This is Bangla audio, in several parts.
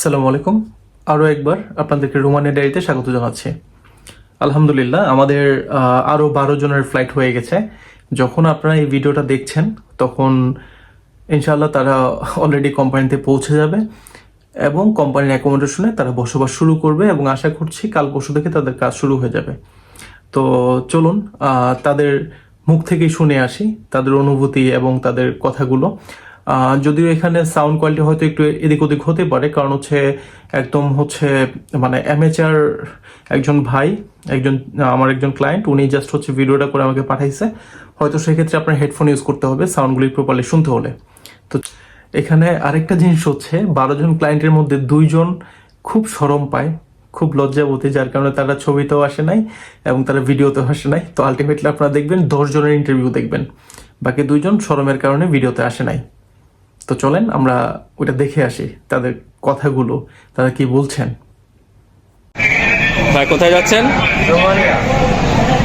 আসসালামু আলাইকুম। আরও একবার আপনাদেরকে রোমানের ডায়েরিতে স্বাগত জানাচ্ছি। আলহামদুলিল্লাহ, আমাদের আরও বারো জনের ফ্লাইট হয়ে গেছে। যখন আপনারা এই ভিডিওটা দেখছেন, তখন ইনশাআল্লাহ তারা অলরেডি কোম্পানিতে পৌঁছে যাবে এবং কোম্পানির অ্যাকোমোডেশনে তারা বসবাস শুরু করবে এবং আশা করছি কাল পরশু থেকে তাদের কাজ শুরু হয়ে যাবে। তো চলুন তাদের মুখ থেকেই শুনে আসি, তাদের অনুভূতি এবং তাদের কথাগুলো। যদিও এখানে সাউন্ড কোয়ালিটি হয়তো একটু এদিক ওদিক হতে পারে, কারণ হচ্ছে একদম হচ্ছে মানে অ্যামেচার একজন ভাই, একজন আমার একজন ক্লায়েন্ট উনি জাস্ট হচ্ছে ভিডিওটা করে আমাকে পাঠাইছে। হয়তো সেক্ষেত্রে আপনার হেডফোন ইউজ করতে হবে সাউন্ডগুলি প্রপারলি শুনতে হলে। তো এখানে আরেকটা জিনিস হচ্ছে, বারো জন ক্লায়েন্টের মধ্যে দুইজন খুব সরম পায়, খুব লজ্জাবতী, যার কারণে তারা ছবিতেও আসে নাই এবং তারা ভিডিওতেও আসে নাই। তো আলটিমেটলি আপনারা দেখবেন দশ জনের ইন্টারভিউ দেখবেন, বাকি দুইজন সরমের কারণে ভিডিওতে আসে নাই। তো চলেন আমরা ওটা দেখে আসি তাদের কথাগুলো তারা কি বলছেন। ভাই কোথায় যাচ্ছেন?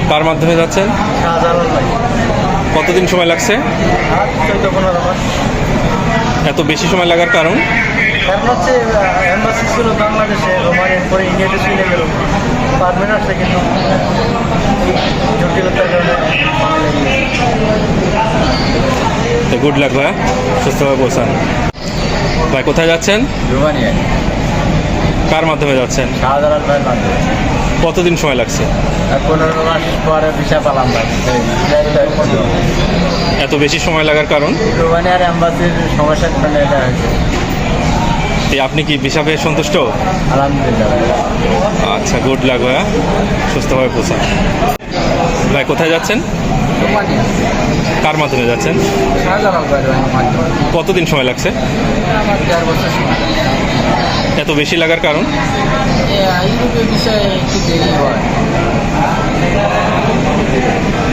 কার মাধ্যমে যাচ্ছেন? কতদিন সময় লাগছে? এত বেশি সময় লাগার কারণ? কারণ হচ্ছে ছিল বাংলাদেশে রোমানিয়ার পরে ইন্ডিয়াতে চলে গেল। পারবেন আসছে কিন্তু জটিলতার কারণে। সময় লেগে গেছে। তো গুড লাক ভাই। সুস্থভাবে পৌঁছান। ভাই কোথায় যাচ্ছেন? রোমানিয়ায়। কার মাধ্যমে যাচ্ছেন? শাহজালাল ভাইয়ের মাধ্যমে। কতদিন সময় লাগছে? পনেরো মাস পরে ভিসা পালাম ভাই। এত বেশি সময় লাগার কারণ? রোমানিয়ার এম্বাসির সমস্যার কারণে এটা হয়েছে। আপনি কি ভিসা পেয়ে সন্তুষ্ট? আলহামদুলিল্লাহ আচ্ছা গুড লাক ভাইয়া সুস্থভাবে পৌঁছান। ভাই কোথায় যাচ্ছেন? কার মাধ্যমে যাচ্ছেন? কতদিন সময় লাগছে? এত বেশি লাগার কারণ?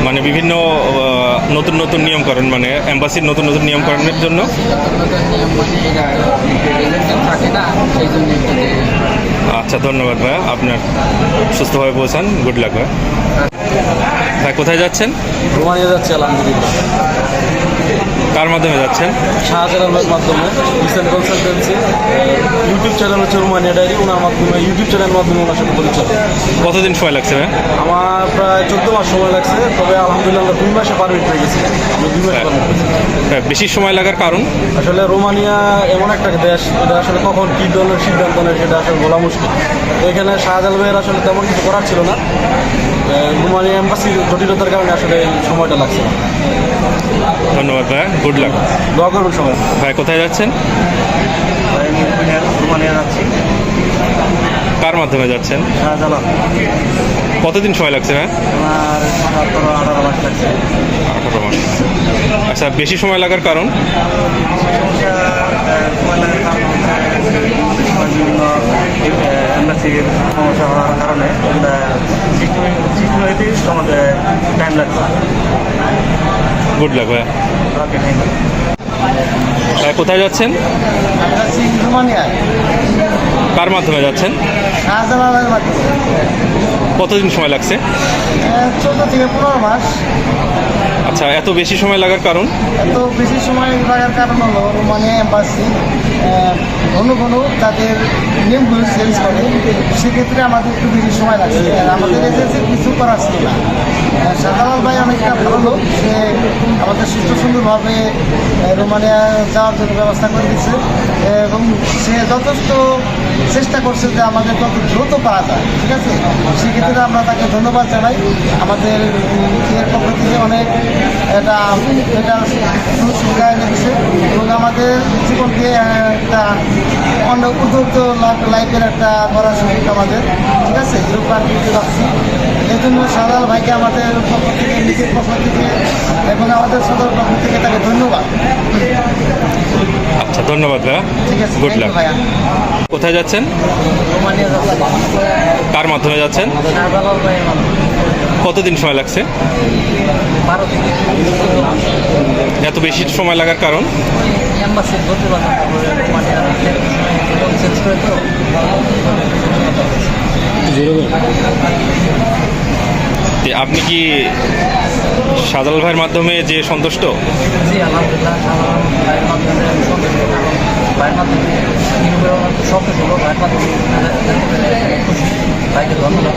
মানে বিভিন্ন আহ, নতুন নিয়ম করেন মানে এম্বাসির নতুন নতুন নিয়ম সেই জন্য। আচ্ছা ধন্যবাদ ভাইয়া। আপনার সুস্থভাবে পৌঁছান। গুড লাক ভাই ভাই কোথায় যাচ্ছেন? রোমানিয়া আলহামদুলিল্লাহ। কার মাধ্যমে যাচ্ছেন? শাহজালালের মাধ্যমে রিসেন্ট কনসালটেন্সি ইউটিউব চ্যানেল হচ্ছে রোমানিয়া ডায়েরি ওনার মাধ্যমে ইউটিউব চ্যানেলের মাধ্যমে ওনার সাথে পরিচয় কতদিন সময় লাগছে আমার প্রায় চোদ্দ মাস সময় লাগছে তবে আলহামদুলিল্লাহ আমরা দুই মাসে পারমিট পেয়ে গেছি। আমি দুই মাসে পারমিট পেয়েছি হ্যাঁ, বেশি সময় লাগার কারণ? আসলে রোমানিয়া এমন একটা দেশ এটা আসলে কখন কী ধরনের সিদ্ধান্ত নেয় সেটা আসলে বলা মুশকিল। তো এখানে শাহজাল ভাইয়ের আসলে তেমন কিছু করার ছিল না। এ, রোমানিয়া এম্বাসির জটিলতার কারণে আসলে সময়টা লাগছে ধন্যবাদ ভাই গুড লাক দোয়া করবেন সবাই। ভাই কোথায় যাচ্ছেন? রোমানিয়া যাচ্ছি কার মাধ্যমে যাচ্ছেন? শাহজালাল কতদিন সময় লাগছে আঠারো মাস লাগছে। আচ্ছা বেশি সময় লাগার কারণ? এম্বাসির সমস্যা হওয়ার কারণে হইতে আমাদের টাইম লাগছে good luck okay thank you কোথায় যাচ্ছেন কার মাধ্যমে যাচ্ছেন? কতদিন সময় লাগছে? মাস আচ্ছা এত বেশি সময় লাগার কারণ? এত বেশি সময় লাগার কারণ হলো মানে এম্বাসি ঘন ঘন তাদের নিয়মগুলো চেঞ্জ করে, সেক্ষেত্রে আমাদের একটু বেশি সময় লাগছে। আমাদের এজেন্সির কিছু করার ছিল না। শাহজালাল ভাই অনেকটা ভালো লোক, সে আমাদের সুস্থ সুন্দরভাবে রোমানিয়া যাওয়ার জন্য ব্যবস্থা করে দিচ্ছে এবং সে যথেষ্ট চেষ্টা করছে যে আমাদের যত দ্রুত পাওয়া যায়, ঠিক আছে? সেক্ষেত্রে আমরা তাকে ধন্যবাদ জানাই। আমাদের এর পক্ষ থেকে অনেক এটা এটা সুবিধা এনে দিচ্ছে এবং আমাদের জীবনকে অন্য উদ্যোক্ত লাইফের একটা করার সুযোগ আমাদের ঠিক আছে? গ্রুপ পার্টিতে রাখছি এই জন্য সাদাল ভাইকে আমাদের পক্ষ থেকে নিজের পক্ষ থেকে এবং আমাদের সদর পক্ষ থেকে তাকে ধন্যবাদ। আচ্ছা ধন্যবাদ ভাইয়া। ঠিক আছে গুড লাক ভাইয়া। কোথায় যাচ্ছেন? কার মাধ্যমে যাচ্ছেন? কতদিন সময় লাগছে? এত বেশি সময় লাগার কারণ? আপনি কি সাদাল ভাইয়ের মাধ্যমে যে সন্তুষ্ট? ধন্যবাদ।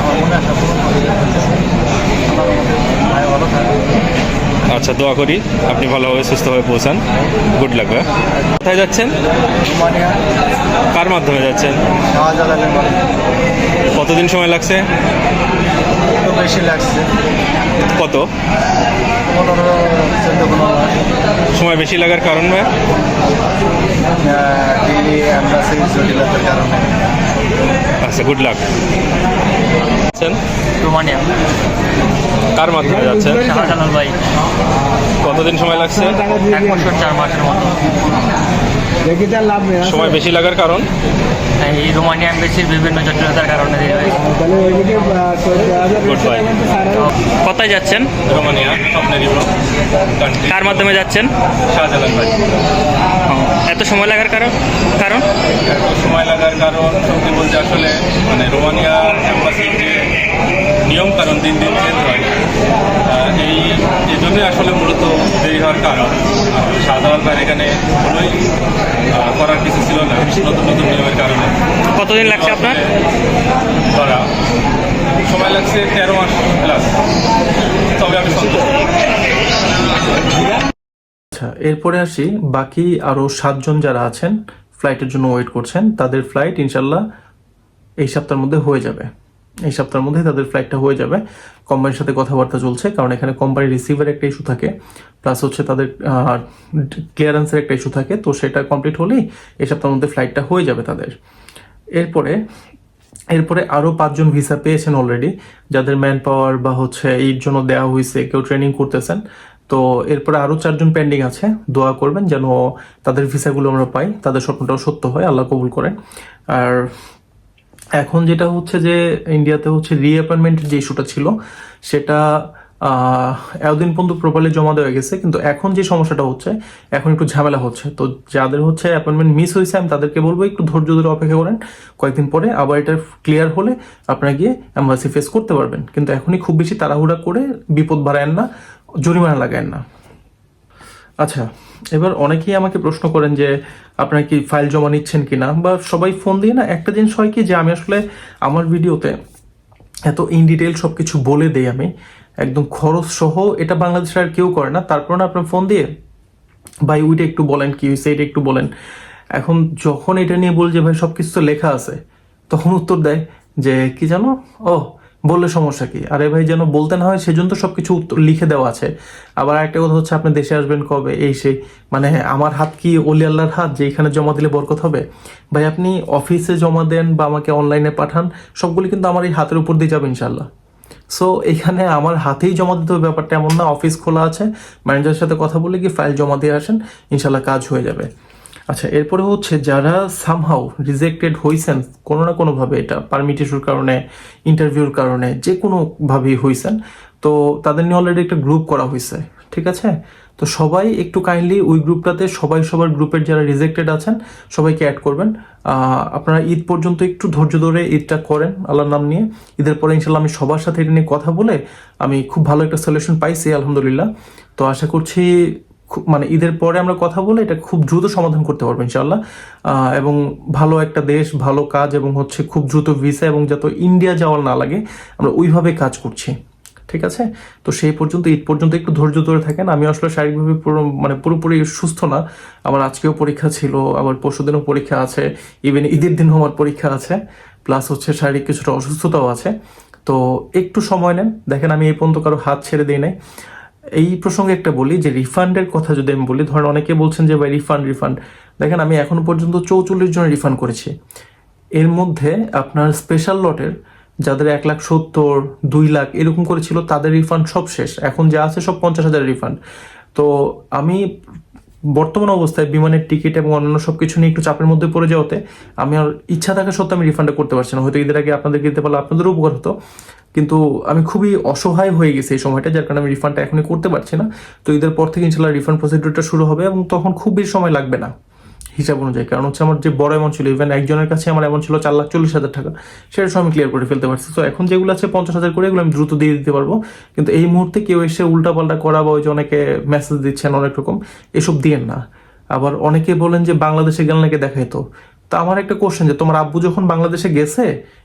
আমার মনে আশা পূরণ হবে। ভালো থাকবে। আচ্ছা দোয়া করি আপনি ভালোভাবে সুস্থভাবে পৌঁছান। গুড লাক কোথায় যাচ্ছেন? কার মাধ্যমে যাচ্ছেন? কতদিন সময় লাগছে? বেশি লাগছে কত? সময় বেশি লাগার কারণ ভাই? জটিলতার কারণে। আচ্ছা গুড লাক যাচ্ছেন? রোমানিয়া। কার মাধ্যমে যাচ্ছেন? শাহজালাল ভাই। কতদিন সময় লাগছে? এক বছর চার মাসের মতো। নেই সময় বেশি লাগার কারণ? এই রোমানিয়া এম্বাসির বিভিন্ন জটিলতার কারণে কোথায় যাচ্ছেন? রোমানিয়া স্বপ্নের কার মাধ্যমে যাচ্ছেন? শাহজালাল ভাই। এত সময় লাগার কারণ কারণ? সময় লাগার কারণ সত্যি বলতে আসলে মানে রোমানিয়া অ্যাম্বাসির যে নিয়ম কারণ দিন দিন চেঞ্জ হয়। এই এই জন্যই আসলে মূলত দেরি হওয়ার কারণ। সাধারণ এখানে কোনোই করার কিছু ছিল না নতুন নতুন নিয়মের কারণে। কতদিন লাগছে আপনার? করা সময় লাগছে তেরো মাস প্লাস তবে আমি সন্তুষ্ট। আচ্ছা এরপরে আসি বাকি আরও সাতজন যারা আছেন ফ্লাইটের জন্য ওয়েট করছেন তাদের ফ্লাইট ইনশাল্লাহ এই সপ্তাহের মধ্যে হয়ে যাবে। এই সপ্তাহের মধ্যে তাদের ফ্লাইটটা হয়ে যাবে। কোম্পানির সাথে কথাবার্তা চলছে, কারণ এখানে কোম্পানি রিসিভার একটা ইস্যু থাকে প্লাস হচ্ছে তাদের ক্লিয়ারেন্সের একটা ইস্যু থাকে, তো সেটা কমপ্লিট হলেই এই সপ্তাহের মধ্যে ফ্লাইটটা হয়ে যাবে তাদের। এরপরে এরপরে আরও পাঁচজন ভিসা পেয়েছেন অলরেডি যাদের ম্যান পাওয়ার বা হচ্ছে এর জন্য দেওয়া হয়েছে, কেউ ট্রেনিং করতেছেন। তো এরপরে আরও চারজন পেন্ডিং আছে, দোয়া করবেন যেন তাদের ভিসাগুলো আমরা পাই, তাদের স্বপ্নটাও সত্য হয়, আল্লাহ কবুল করেন। আর এখন যেটা হচ্ছে যে ইন্ডিয়াতে হচ্ছে রিঅ্যাপয়েন্টমেন্টের যে ইস্যুটা ছিল, সেটা এতদিন পর্যন্ত প্রপারলি জমা দেওয়া গেছে, কিন্তু এখন যে সমস্যাটা হচ্ছে, এখন একটু ঝামেলা হচ্ছে। তো যাদের হচ্ছে অ্যাপয়েন্টমেন্ট মিস হয়েছে, আমি তাদেরকে বলব একটু ধৈর্য ধরে অপেক্ষা করেন। কয়েকদিন পরে আবার এটা ক্লিয়ার হলে আপনারা গিয়ে অ্যাম্বাসি ফেস করতে পারবেন। কিন্তু এখনই খুব বেশি তাড়াহুড়া করে বিপদ বাড়ায়েন না, জরিমানা লাগায়েন না। আচ্ছা এবার অনেকেই আমাকে প্রশ্ন করেন যে, আপনারা কি ফাইল জমা নিচ্ছেন কি না বা সবাই ফোন দিয়ে না, একটা জিনিস হয় কি যে, আমি আসলে আমার ভিডিওতে এত ইন ডিটেল সব কিছু বলে দেই আমি, একদম খরচ সহ, এটা বাংলাদেশের আর কেউ করে না। তারপর না, আপনার ফোন দিয়ে, ভাই, ওইটা একটু বলেন কি হয়েছে এটা একটু বলেন। এখন যখন এটা নিয়ে বল যে, ভাই সব কিছু তো লেখা আছে, তখন উত্তর দেয় যে, কি জানো? ও বললে সমস্যা কি? আরে ভাই, যেন বলতে না হয় সেজন্য তো সবকিছু উত্তর লিখে দেওয়া আছে। আবার একটা কথা হচ্ছে, আপনি দেশে আসবেন কবে? এই সেই মানে আমার হাত কি অলি আল্লাহর হাত, যে এখানে জমা দিলে বরকত হবে? ভাই, আপনি অফিসে জমা দেন বা আমাকে অনলাইনে পাঠান, সবগুলি কিন্তু আমার এই হাতের উপর দিয়ে যাবে ইনশাল্লাহ সো এখানে আমার হাতেই জমা দিতে হবে ব্যাপারটা এমন না, অফিস খোলা আছে ম্যানেজারের সাথে কথা বলে কি ফাইল জমা দিয়ে আসেন ইনশাল্লাহ কাজ হয়ে যাবে। আচ্ছা এরপরে হচ্ছে যারা সামহাউ রিজেক্টেড হয়েছেন কোনো না কোনোভাবে এটা পারমিট ইস্যুর কারণে ইন্টারভিউর কারণে, যে কোনোভাবেই হয়েছেন তো তাদের নিয়ে অলরেডি একটা গ্রুপ করা হয়েছে ঠিক আছে? তো সবাই একটু কাইন্ডলি ওই গ্রুপটাতে সবাই সবার গ্রুপের যারা রিজেক্টেড আছেন, সবাইকে অ্যাড করবেন। আপনারা ঈদ পর্যন্ত একটু ধৈর্য ধরে ঈদটা করেন, আল্লাহর নাম নিয়ে। ঈদের পরে ইনশাল্লাহ আমি সবার সাথে এটা নিয়ে কথা বলে আমি খুব ভালো একটা সলিউশন পাইছি, আলহামদুলিল্লাহ। তো আশা করছি খুব মানে ঈদের পরে আমরা কথা বলে এটা খুব দ্রুত সমাধান করতে পারব ইনশাল্লাহ এবং ভালো একটা দেশ, ভালো কাজ এবং হচ্ছে খুব দ্রুত ভিসা এবং যাতে ইন্ডিয়া যাওয়ার না লাগে, আমরা ওইভাবে কাজ করছি। ঠিক আছে? তো সেই পর্যন্ত ঈদ পর্যন্ত একটু ধৈর্য ধরে থাকেন। আমি আসলে শারীরিকভাবে মানে পুরোপুরি সুস্থ না। আমার আজকেও পরীক্ষা ছিল, আবার পরশু দিনও পরীক্ষা আছে ইভেন ঈদের দিনও আমার পরীক্ষা আছে। প্লাস হচ্ছে শারীরিক কিছুটা অসুস্থতাও আছে। তো একটু সময় নেন। দেখেন, আমি এই পর্যন্ত কারও হাত ছেড়ে দিই নাই। এই প্রসঙ্গে একটা বলি যে রিফান্ডের কথা যদি আমি বলি, ধরেন অনেকে বলছেন যে, ভাই, রিফান্ড রিফান্ড। দেখেন, আমি এখনও পর্যন্ত চৌচল্লিশ জন রিফান্ড করেছি। এর মধ্যে আপনার স্পেশাল লটের যাদের এক লাখ সত্তর, দুই লাখ এরকম করেছিল, তাদের রিফান্ড সব শেষ। এখন যা আছে সব পঞ্চাশ হাজার রিফান্ড। তো আমি বর্তমান অবস্থায় বিমানের টিকিট এবং অন্যান্য সব কিছু নিয়ে একটু চাপের মধ্যে পড়ে যাওয়াতে, আমি আর ইচ্ছা থাকা সত্ত্বেও আমি রিফান্ডটা করতে পারছি না। হয়তো ঈদের আগে আপনাদেরকে দিতে পারলে আপনাদেরও উপকার হতো। কিন্তু আমি খুবই অসহায় হয়ে গেছি এই সময়টা, যার কারণে আমি রিফান্ডটা এখনই করতে পারছি না। তো ঈদের পর থেকে ইনশাল্লাহ রিফান্ড প্রসিডিউরটা শুরু হবে এবং তখন খুব বেশি সময় লাগবে না হিসাব অনুযায়ী। কারণ হচ্ছে আমার যে বড় অ্যামাউন্ট ছিল ইভেন একজনের কাছে আমার অ্যামাউন্ট ছিল চার লাখ চল্লিশ হাজার টাকা, সেটা সব আমি ক্লিয়ার করে ফেলতে পারছি। তো এখন যেগুলো আছে পঞ্চাশ হাজার করে এগুলো আমি দ্রুত দিয়ে দিতে পারব। কিন্তু এই মুহূর্তে কেউ এসে উল্টাপাল্টা করা বা ওই যে অনেকে মেসেজ দিচ্ছেন অনেক রকম, এসব দিয়েন না। আবার অনেকে বলেন যে বাংলাদেশে গেলে নাকি দেখাইতো। তা আমার একটা কোশ্চেন যে, তোমার আব্বু যখন বাংলাদেশে গেছে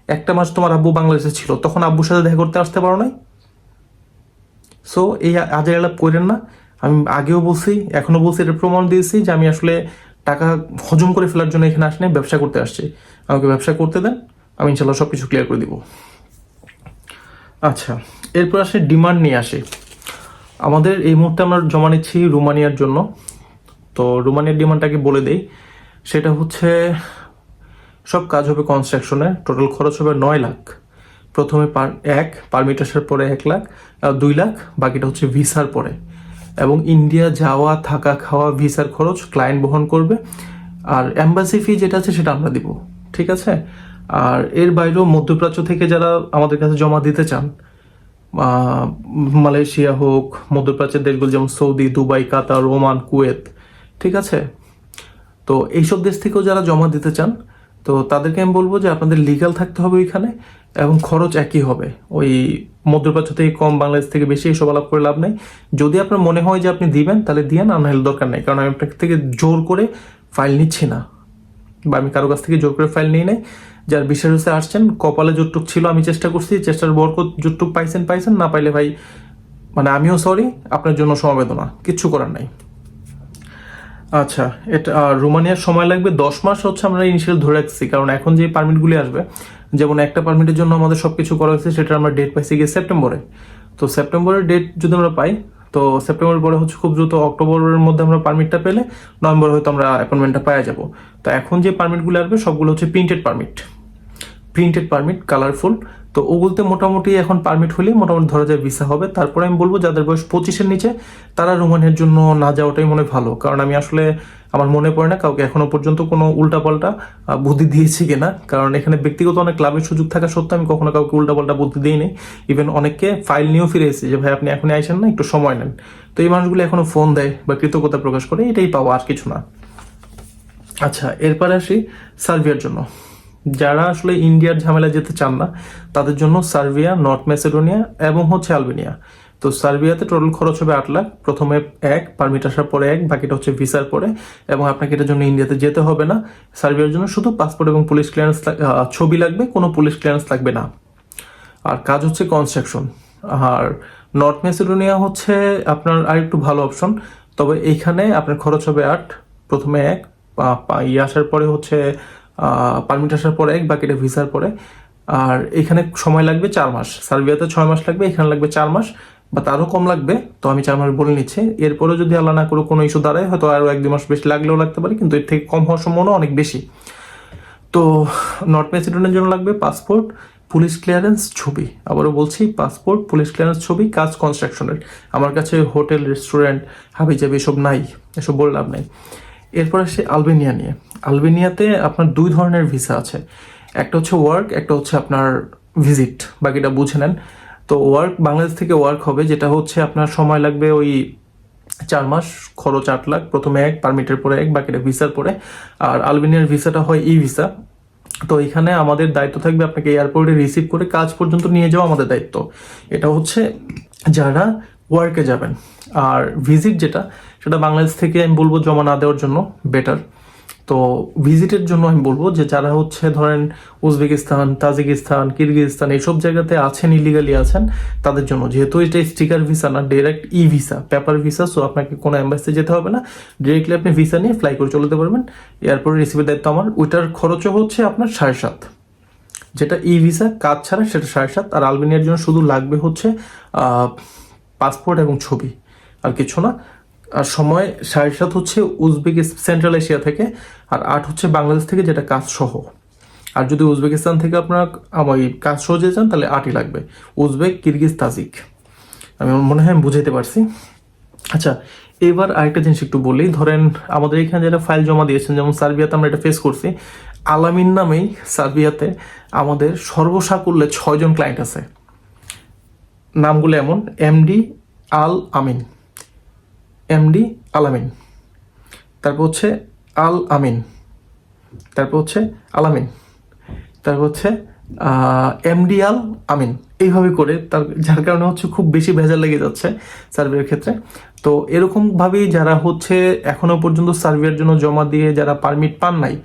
একটা মাস তোমার আব্বু বাংলাদেশে ছিল, তখন আব্বুর সাথে দেখা করতে আসতে পারো নাই? সো এই আজের আলাপ করেন না। আমি আগেও বলছি এখনও বলছি এটা প্রমাণ দিয়েছি যে আমি আসলে টাকা হজম করে ফেলার জন্য এখানে আসলে ব্যবসা করতে আসছি। আমাকে ব্যবসা করতে দেন, আমি ইনশাল্লাহ সব কিছু ক্লিয়ার করে দিব। আচ্ছা এরপর আসে ডিমান্ড নিয়ে আসে। আমাদের এই মুহূর্তে আমরা জমা নিচ্ছি রোমানিয়ার জন্য। তো রোমানিয়ার ডিমান্ডটাকে বলে দেই। সেটা হচ্ছে সব কাজ হবে কনস্ট্রাকশনে টোটাল খরচ হবে নয় লাখ। প্রথমে পার এক পারমিট আসার পরে এক লাখ দুই লাখ, বাকিটা হচ্ছে ভিসার পরে। এবং ইন্ডিয়া যাওয়া, থাকা, খাওয়া, ভিসার খরচ ক্লায়েন্ট বহন করবে। আর অ্যাম্বাসি ফি যেটা আছে সেটা আমরা দিব, ঠিক আছে? আর এর বাইরেও মধ্যপ্রাচ্য থেকে যারা আমাদের কাছে জমা দিতে চান মালয়েশিয়া হোক, মধ্যপ্রাচ্যের দেশগুলো যেমন Saudi, Dubai, Qatar, Oman, Kuwait, ঠিক আছে? তো এইসব দেশ থেকেও যারা জমা দিতে চান তো তাদেরকে আমি বলব যে আপনাদের লিগাল থাকতে হবে ওইখানে এবং খরচ একই হবে। ওই মধ্যপ্রাচ্য থেকে কম, বাংলাদেশ থেকে বেশি এসব আলাপ করে লাভ নেই। যদি আপনার মনে হয় যে আপনি দিবেন, তাহলে দিয়েন আর নাহলে দরকার নেই। কারণ আমি আপনার থেকে জোর করে ফাইল নিচ্ছি না। বা আমি কারও কাছ থেকে জোর করে ফাইল নিয়ে নেই। যার বিশ্বাস হচ্ছে আসছেন, কপালে যতটুক ছিল আমি চেষ্টা করছি, চেষ্টার বরকত যতটুক পাইছেন পাইছেন। না পাইলে ভাই মানে আমিও সরি আপনার জন্য সমবেদনা। কিচ্ছু করার নাই। আচ্ছা এটা রোমানিয়ার সময় লাগবে দশ মাস হচ্ছে আমরা ইনিশিয়াল ধরে রাখছি, কারণ এখন যে পারমিটগুলি আসবে, যেমন একটা পারমিটের জন্য আমাদের সবকিছু করা হয়েছে, সেটা আমরা ডেট পাইছি গিয়ে সেপ্টেম্বরে তো সেপ্টেম্বরের ডেট যদি আমরা পাই, তো সেপ্টেম্বর পরে হচ্ছে খুব দ্রুত অক্টোবরের মধ্যে আমরা পারমিটটা পেলে নভেম্বর হয়তো আমরা অ্যাপয়েন্টমেন্টটা পাওয়া যাব। তো এখন যে পারমিটগুলো আসবে, সবগুলো হচ্ছে printed permit printed permit colourful তো ওগুলোতে মোটামুটি এখন পারমিট হলে মোটামুটি ধরা যায় ভিসা হবে। তারপরে আমি বলব, যাদের বয়স পঁচিশের নিচে, তারা রোমানের জন্য না যাওয়াটাই মনে ভালো। কারণ আমি আসলে আমার মনে পড়ে না, কাউকে এখনও পর্যন্ত কোনো উল্টাপাল্টা বুদ্ধি দিয়েছি কিনা। কারণ এখানে ব্যক্তিগত অনেক ক্লাবের সুযোগ থাকা সত্ত্বেও আমি কখনো কাউকে উল্টাপাল্টা বুদ্ধি দিইনি। ইভেন অনেককে ফাইল নিয়েও ফিরে এসেছি যে, ভাই, আপনি এখনই আইসেন না, একটু সময় নেন। তো এই মানুষগুলো এখনও ফোন দেয় বা কৃতজ্ঞতা প্রকাশ করে, এটাই পাওয়া আর কিছু না। আচ্ছা এরপরে আসি সার্বিয়ার জন্য। যারা আসলে ইন্ডিয়ার ঝামেলা যেতে চান না, তাদের জন্য সার্বিয়া, নর্থ ম্যাসেডোনিয়া এবং হচ্ছে আলবেনিয়া। তো সার্বিয়াতে টোটাল খরচ হবে আট লাখ। প্রথমে এক পারমিট আসার পরে এক, বাকিটা হচ্ছে ভিসার পরে। এবং আপনাকে এটার জন্য ইন্ডিয়াতে যেতে হবে না। সার্বিয়ার জন্য শুধু পাসপোর্ট এবং পুলিশ ক্লিয়ারেন্স ছবি লাগবে, কোনো পুলিশ ক্লিয়ারেন্স লাগবে না। আর কাজ হচ্ছে কনস্ট্রাকশন আর নর্থ মেসিডোনিয়া হচ্ছে আপনার আরেকটু ভালো অপশন তবে এইখানে আপনার খরচ হবে আট, প্রথমে এক ইয়ে আসার পরে হচ্ছে পারমিট আসার পরে এক বাকিটা ভিসার পরে। আর এখানে সময় লাগবে চার মাস। সার্বিয়াতে ছয় মাস লাগবে, এখানে লাগবে চার মাস বা তারও কম লাগবে। তো আমি চার মাস বলে নিচ্ছি। এরপরে যদি আল্লাহ না করে কোনো ইস্যু দাঁড়ায়, হয়তো আরও এক দু মাস বেশি লাগলেও লাগতে পারে, কিন্তু এর থেকে কম হওয়ার সম্ভাবনা অনেক বেশি। তো নর্থ মেসিডোনিয়ার জন্য লাগবে পাসপোর্ট পুলিশ ক্লিয়ারেন্স ছবি। আবারও বলছি পাসপোর্ট পুলিশ ক্লিয়ারেন্স ছবি, কাজ কনস্ট্রাকশনের আমার কাছে হোটেল রেস্টুরেন্ট হাবি জাবি এসব নাই, এসব বলে লাভ নাই। এরপর আসে আলবেনিয়া নিয়ে। আলবেনিয়াতে আপনার দুই ধরনের ভিসা আছে। একটা হচ্ছে ওয়ার্ক একটা হচ্ছে আপনার ভিজিট বাকিটা বুঝে নেন। তো ওয়ার্ক বাংলাদেশ থেকে ওয়ার্ক হবে, যেটা হচ্ছে আপনার সময় লাগবে ওই চার মাস, খরচ আট লাখ, প্রথমে এক পারমিটের পরে এক, বাকিটা ভিসার পরে। আর আলবেনিয়ার ভিসাটা হয় ই ভিসা। তো এখানে আমাদের দায়িত্ব থাকবে আপনাকে এয়ারপোর্টে রিসিভ করে কাজ পর্যন্ত নিয়ে যাওয়া আমাদের দায়িত্ব। এটা হচ্ছে যারা ওয়ার্কে যাবেন। আর ভিজিট যেটা সেটা বাংলাদেশ থেকে আমি বলব জমা না দেওয়ার জন্য বেটার তো ভিজিটের জন্য আমি বলব যে যারা হচ্ছে ধরেন উজবেকিস্তান, তাজিকিস্তান, কিরগিজস্তান এইসব জায়গাতে আছেন ইলিগালি আছেন, তাদের জন্য। যেহেতু এটা স্টিকার ভিসা না direct e visa paper visa so আপনাকে কোনো অ্যাম্বাসিতে যেতে হবে না। ডিরেক্টলি আপনি ভিসা নিয়ে ফ্লাই করে চলে যেতে পারবেন। এয়ারপোর্টে রিসিভের দায়িত্ব আমার। ওইটার খরচও হচ্ছে আপনার সাড়ে সাত। যেটা ই ভিসা কাজ ছাড়া সেটা সাড়ে সাত। আর আলবেনিয়ার জন্য শুধু লাগবে হচ্ছে পাসপোর্ট এবং ছবি। আর কিছু না। আর সময় সাড়ে সাত হচ্ছে উজবেক সেন্ট্রাল এশিয়া থেকে, আর আট হচ্ছে বাংলাদেশ থেকে, যেটা কাজ সহ। আর যদি উজবেকিস্তান থেকে আপনারা আমার কাজ সহ যেতে চান, তাহলে আটই লাগবে। Uzbek, Kyrgyz, Tajik. আমি মনে হয় আমি বুঝাইতে পারছি। আচ্ছা এবার আরেকটা জিনিস একটু বলি। ধরেন আমাদের এখানে যারা ফাইল জমা দিয়েছেন, যেমন সার্বিয়াতে আমরা এটা ফেস করছি। আলামিন নামেই সার্বিয়াতে আমাদের সর্বসাকুল্যে ছয়জন ক্লায়েন্ট আছে। নামগুলো এমন, এমডি আল আমিন। এমডি আল আমিন। তারপর হচ্ছে আল আমিন। তারপর হচ্ছে আলামিন তারপর হচ্ছে এমডিআল আমিন। এইভাবে করে তার, যার কারণে হচ্ছে খুব বেশি ভেজাল লেগে যাচ্ছে সার্ভের ক্ষেত্রে। তো এরকমভাবেই যারা হচ্ছে এখনও পর্যন্ত সার্ভের জন্য জমা দিয়ে যারা পারমিট পান নাই,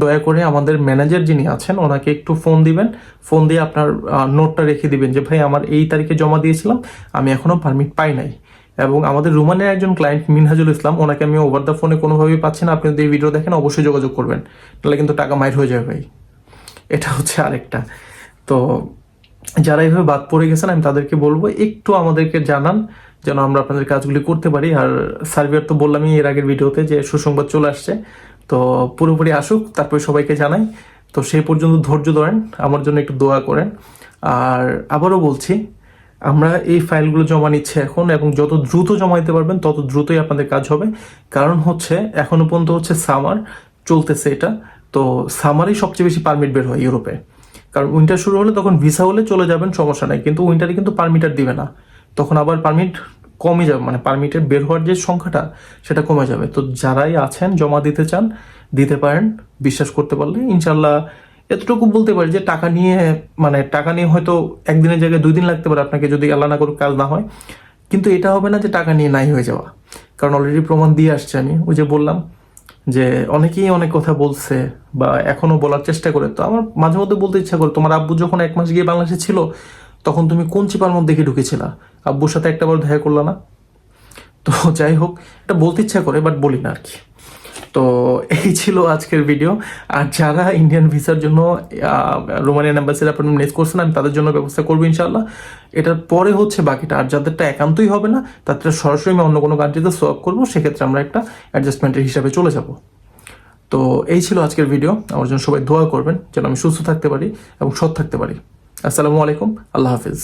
দয়া করে আমাদের ম্যানেজার যিনি আছেন, ওনাকে একটু ফোন দিবেন। ফোন দিয়ে আপনার নোটটা রেখে দিবেন যে, ভাই, আমার এই তারিখে জমা দিয়েছিলাম, আমি এখনও পারমিট পাই নাই। এবং আমাদের রুমানের একজন ক্লায়েন্ট মিনহাজুল ইসলাম, ওনাকে আমি ওভার দ্য ফোনে কোনোভাবেই পাচ্ছি না। আপনি যদি এই ভিডিও দেখেন, অবশ্যই যোগাযোগ করবেন। তাহলে কিন্তু টাকা মাইর হয়ে যাবে ভাই। এটা হচ্ছে আরেকটা। তো যারা এইভাবে বাদ পড়ে গেছেন, আমি তাদেরকে বলব, একটু আমাদেরকে জানান যেন আমরা আপনাদের কাজগুলি করতে পারি। আর সার্ভিয়ার তো বললামই এর আগের ভিডিওতে যে সুসংবাদ চলে আসছে। তো পুরোপুরি আসুক, তারপরে সবাইকে জানাই। তো সেই পর্যন্ত ধৈর্য ধরেন, আমার জন্য একটু দোয়া করেন। আর আবারও বলছি আমরা এই ফাইলগুলো জমা নিচ্ছি এখন এবং যত দ্রুত জমা দিতে পারবেন, তত দ্রুতই আপনাদের কাজ হবে। কারণ হচ্ছে, এখনও পর্যন্ত হচ্ছে সামার চলতেছে এটা। তো সামারই সবচেয়ে বেশি পারমিট বের হয় ইউরোপে। কারণ উইন্টার শুরু হলে তখন ভিসা হলে চলে যাবেন, সমস্যা নাই। কিন্তু উইন্টারে কিন্তু পারমিট আর দিবে না। তখন আবার পারমিট কমে যাবে মানে পারমিটের বের হওয়ার যে সংখ্যাটা, সেটা কমে যাবে। তো যারাই আছেন, জমা দিতে চান, দিতে পারেন। বিশ্বাস করতে পারলে ইনশাল্লাহ এতটুকু বলতে পারি যে টাকা নিয়ে মানে টাকা নিয়ে হয়তো একদিনের জায়গায় দুই দিন লাগতে পারে আপনাকে যদি আল্লাহ না করুক কাজ না হয়। কিন্তু এটা হবে না যে টাকা নিয়ে নাই হয়ে যাওয়া। কারণ অলরেডি প্রমাণ দিয়ে আসছে আমি। ওই যে বললাম যে অনেকেই অনেক কথা বলছে বা এখনও বলার চেষ্টা করে। তো আমার মাঝে মধ্যে বলতে ইচ্ছা করে, তোমার আব্বু যখন এক মাস গিয়ে বাংলাদেশে ছিল, তখন তুমি কোন চিপার মধ্যে গিয়ে ঢুকেছিলা? আব্বুর সাথে একটাবার দেখা করলা না? তো যাই হোক, এটা বলতে ইচ্ছা করে বাট বলি না আর কি। তো এই ছিল আজকের ভিডিও আর যারা ইন্ডিয়ান ভিসার জন্য রোমানিয়ান অ্যাম্বাসির অ্যাপয়েন্টমেন্ট মিস করছেন, আমি তাদের জন্য ব্যবস্থা করব ইনশাল্লাহ এটার পরে হচ্ছে বাকিটা। আর যাদেরটা একান্তই হবে না তাদের সরাসরি আমি অন্য কোনো কান্ট্রিতে সোয়াপ করব, সেক্ষেত্রে আমরা একটা অ্যাডজাস্টমেন্টের হিসাবে চলে যাব। তো এই ছিল আজকের ভিডিও আমার জন্য সবাই দোয়া করবেন, যেন আমি সুস্থ থাকতে পারি এবং সৎ থাকতে পারি। আসসালামু আলাইকুম, আল্লাহ হাফিজ।